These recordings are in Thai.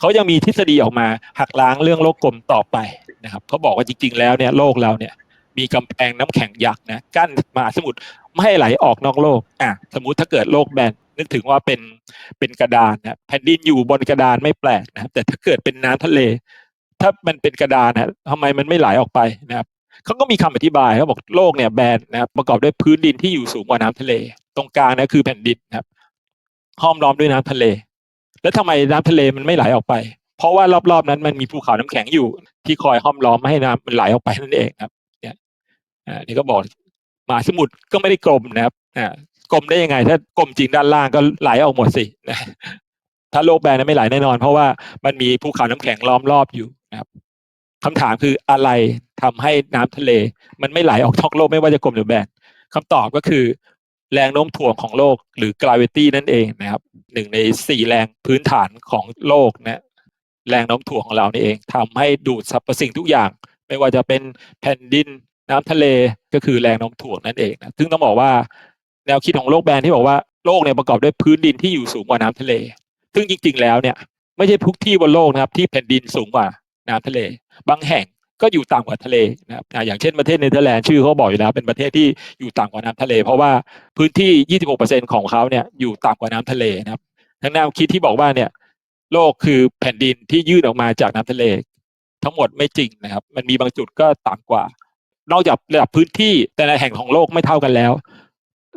เขายังมีทฤษฎีออกมาหักล้างเรื่องโลกกลมต่อไปนะครับเขาบอกว่าจริง ๆ แล้วเนี่ยโลกเราเนี่ย มีกำแพงน้ำแข็งยักษ์นะกั้นมหาสมุทรไม่ให้ไหลออกนอกโลกอะสมมุติถ้าเกิดโลกแบนนึกถึงว่าเป็นเป็นกระดานนะแผ่นดินอยู่บนกระดานไม่แปลกนะครับแต่ถ้าเกิดเป็นน้ำทะเล ถ้ามันเป็นกระดานนะทำไมมันไม่ไหลออกไปนะครับเขาก็มีคำอธิบายเขาบอกโลกเนี่ยแบนนะครับประกอบด้วยพื้นดินที่อยู่สูงกว่าน้ำทะเล ตรงกลางนะคือแผ่นดินนะครับห้อมล้อมด้วยน้ำทะเล แล้วทำไมน้ำทะเลมันไม่ไหลออกไป เพราะว่ารอบๆนั้นมันมีภูเขาน้ำแข็งอยู่ ที่คอยห้อมล้อมไม่ให้น้ำมันไหลออกไปนั่นเองครับ เนี่ยอ่านี่ก็บอกมหาสมุทรก็ไม่ได้กลมนะครับอ่ากลมได้ยังไง ถ้ากลมจริงด้านล่างก็ไหลออกหมดสินะถ้าโลกแบนนั้นไม่ไหลแน่นอน เพราะว่ามันมีภูเขาน้ำแข็งล้อมรอบอยู่นะครับคำถามคืออะไรทำให้น้ำทะเล มันไม่ไหลออกนอกโลกไม่ว่าจะกลมหรือแบนคำตอบก็คือ แรงโน้มถ่วงของโลกหรือ gravity นั่นเองนะครับหนึ่งในสี่แรงพื้นฐานของโลกนะแรงโน้มถ่วงของเรานี่เองทำให้ดูดสรรพสิ่งทุกอย่าง ไม่ว่าจะเป็นแผ่นดินน้ำทะเลก็คือแรงโน้มถ่วงนั่นเองนะซึ่งต้องบอกว่าแนวคิดของโลกแบนที่บอกว่าโลกเนี่ยประกอบด้วยพื้นดินที่อยู่สูงกว่าน้ำทะเล ซึ่งจริง ๆ แล้วเนี่ยไม่ใช่ทุกที่บนโลกนะครับที่แผ่นดินสูงกว่าน้ำทะเล บางแห่ง ก็อยู่ต่ำกว่าทะเลนะครับอย่างเช่นประเทศเนเธอร์แลนด์ชื่อเขาบอกอยู่แล้วเป็นประเทศที่อยู่ต่ำกว่าน้ำทะเล เพราะว่าพื้นที่ 26%ของเขาเนี่ยอยู่ต่ำกว่าน้ำทะเลนะครับทั้งแนวคิดที่บอกว่าเนี่ยโลกคือแผ่นดินที่ยื่นออกมาจากน้ำทะเล ทั้งหมดไม่จริงนะครับ มันมีบางจุดก็ต่ำกว่า นอกจากระดับพื้นที่แต่ละแห่งของโลกไม่เท่ากันแล้ว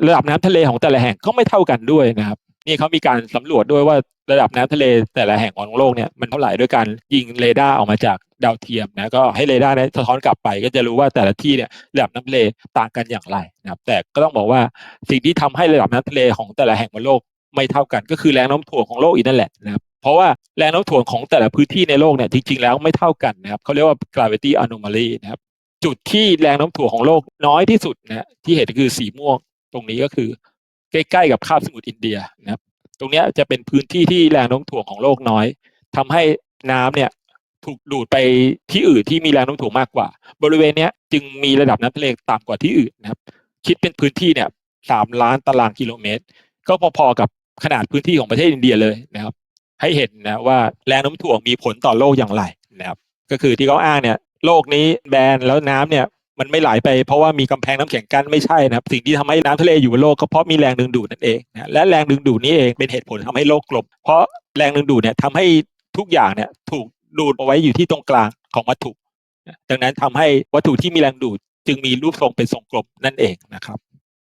ระดับน้ำทะเลของแต่ละแห่งก็ไม่เท่ากันด้วยนะครับนี่เขามีการสำรวจด้วยว่าระดับน้ำทะเลแต่ละแห่งของโลกเนี่ยมันเท่าไหร่ด้วยการยิงเรดาร์ออกมาจาก ดาวเทียมนะก็ให้เรดาร์นั้นสะท้อนกลับไป ก็จะรู้ว่าแต่ละที่เนี่ยระดับน้ำทะเลต่างกันอย่างไรนะครับ แต่ก็ต้องบอกว่าสิ่งที่ทำให้ระดับน้ำทะเลของแต่ละแห่งบนโลกไม่เท่ากัน ก็คือแรงโน้มถ่วงของโลกอีกนั่นแหละนะครับเพราะว่าแรงโน้มถ่วงของแต่ละพื้นที่ในโลกเนี่ยจริงๆแล้วไม่เท่ากันนะครับเขาเรียกว่า gravity anomaly นะครับจุดที่แรงโน้มถ่วงของโลกน้อยที่สุดนะที่เห็นคือสีม่วงตรงนี้ก็คือ ใกล้ๆกับคาบสมุทรอินเดียนะครับ ตรงนี้จะเป็นพื้นที่ที่แรงโน้มถ่วงของโลกน้อยทำให้น้ำเนี่ย ถูกดูดไปที่อื่นที่มีแรงโน้มถ่วงมากกว่า บริเวณเนี้ยจึงมีระดับน้ำทะเลต่ำกว่าที่อื่นนะครับ คิดเป็นพื้นที่เนี่ยสามล้านตารางกิโลเมตร ก็พอๆกับขนาดพื้นที่ของประเทศอินเดียเลยนะครับ ให้เห็นนะว่าแรงโน้มถ่วงมีผลต่อโลกอย่างไรนะครับ ก็คือที่เขาอ้างเนี่ย โลกนี้แบนแล้วน้ำเนี่ยมันไม่ไหลไปเพราะว่ามีกำแพงน้ำแข็งกั้นไม่ใช่นะครับ สิ่งที่ทำให้น้ำทะเลอยู่บนโลกก็เพราะมีแรงดึงดูดนั่นเองนะและแรงดึงดูดนี้เองเป็นเหตุผลทำให้โลกกลม เพราะแรงดึงดูดเนี่ยทำให้ทุกอย่างเนี่ยถูก ดูดเอาไว้อยู่ที่ตรงกลางของวัตถุ ดังนั้นทำให้วัตถุที่มีแรงดูดจึงมีรูปทรงเป็นทรงกลมนั่นเองนะครับ